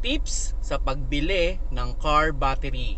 tips sa pagbili ng car battery.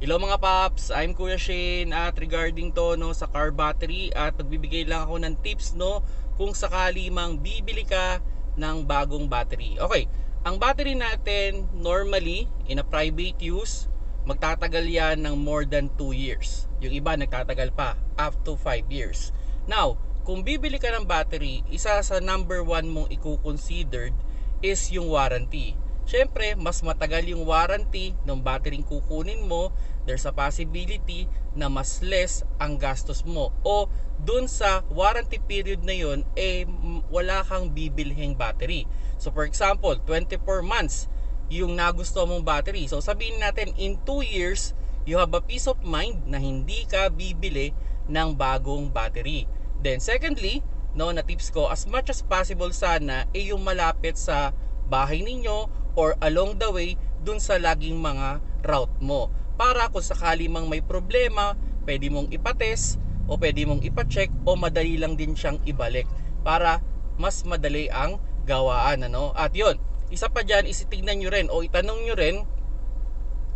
Hello mga paps, I'm Kuya Shane at regarding to no sa car battery at magbibigay lang ako ng tips no kung sakali mang bibili ka ng bagong battery. Okay, ang battery natin normally in a private use magtatagal yan ng more than 2 years. Yung iba nagtatagal pa up to 5 years. Now, kung bibili ka ng battery, isa sa number one mong i-considered is yung warranty. Siyempre, mas matagal yung warranty ng battery kukunin mo, there's a possibility na mas less ang gastos mo. O dun sa warranty period na yun, eh wala kang bibilhing battery. So for example, 24 months yung nagusto mong battery. So sabihin natin in 2 years, you have a peace of mind na hindi ka bibili ng bagong battery. Then secondly, no, na tips ko, as much as possible sana eh yung malapit sa bahay ninyo or along the way dun sa laging mga route mo. Para kung sakali mang may problema, pwede mong ipatest o pwede mong ipacheck o madali lang din siyang ibalik para mas madali ang gawaan ano. At 'yon, isa pa diyan isitignan nyo rin o itanong nyo rin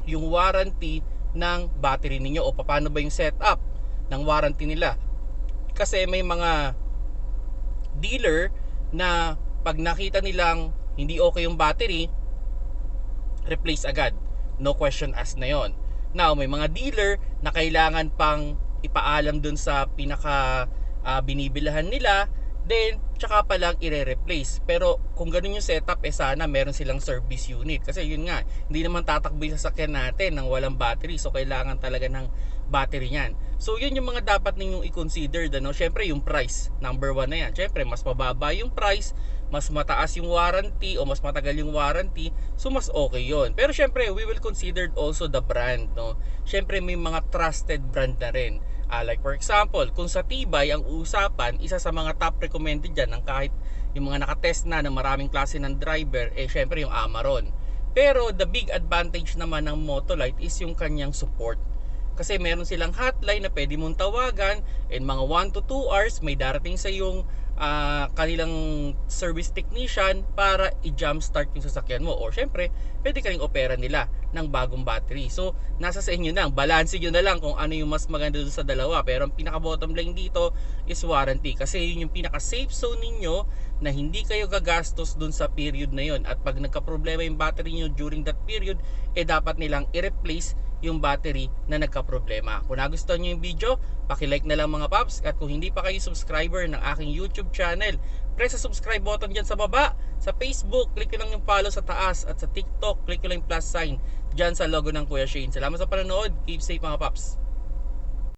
yung warranty ng battery ninyo o paano ba yung setup ng warranty nila. Kasi may mga dealer na pag nakita nilang hindi okay yung battery, replace agad. No question asked na yon. Now, may mga dealer na kailangan pang ipaalam dun sa pinaka ah, binibilahan nila, then tsaka pa lang ire-replace. Pero kung ganun yung setup, eh sana meron silang service unit. Kasi yun nga, hindi naman tatakbo yung sasakyan natin ng walang battery. So kailangan talaga ng battery niyan. So yun yung mga dapat ninyong i-consider. Ano? Siyempre yung price, number one na yan. Siyempre mas mababa yung price, mas mataas yung warranty o mas matagal yung warranty, so mas okay yon. Pero syempre, we will consider also the brand, no? Syempre may mga trusted brand na rin. Ah, like for example, kung sa Tibay ang usapan, isa sa mga top recommended dyan ng kahit yung mga nakatest na ng maraming klase ng driver, eh syempre yung Amaron. Pero the big advantage naman ng Motolite is yung kanyang support. Kasi meron silang hotline na pwede mong tawagan in mga 1 to 2 hours may darating sa yung ah, kanilang service technician para i-jumpstart yung sasakyan mo. Or syempre, pwede ka opera nila ng bagong battery. So, nasa sa inyo na. Balansin nyo na lang kung ano yung mas maganda doon sa dalawa. Pero ang pinaka bottom line dito is warranty. Kasi yun yung pinaka safe zone ninyo na hindi kayo gagastos doon sa period na yun. At pag nagka-problema yung battery nyo during that period, eh dapat nilang i-replace yung battery na nagka-problema. Kung nagustuhan nyo yung video, pakilike na lang mga paps. At kung hindi pa kayo subscriber ng aking YouTube channel, press sa subscribe button dyan sa baba. Sa Facebook, click lang yung follow sa taas. At sa TikTok, click lang yung plus sign dyan sa logo ng Kuya Shane. Salamat sa panonood. Keep safe mga paps.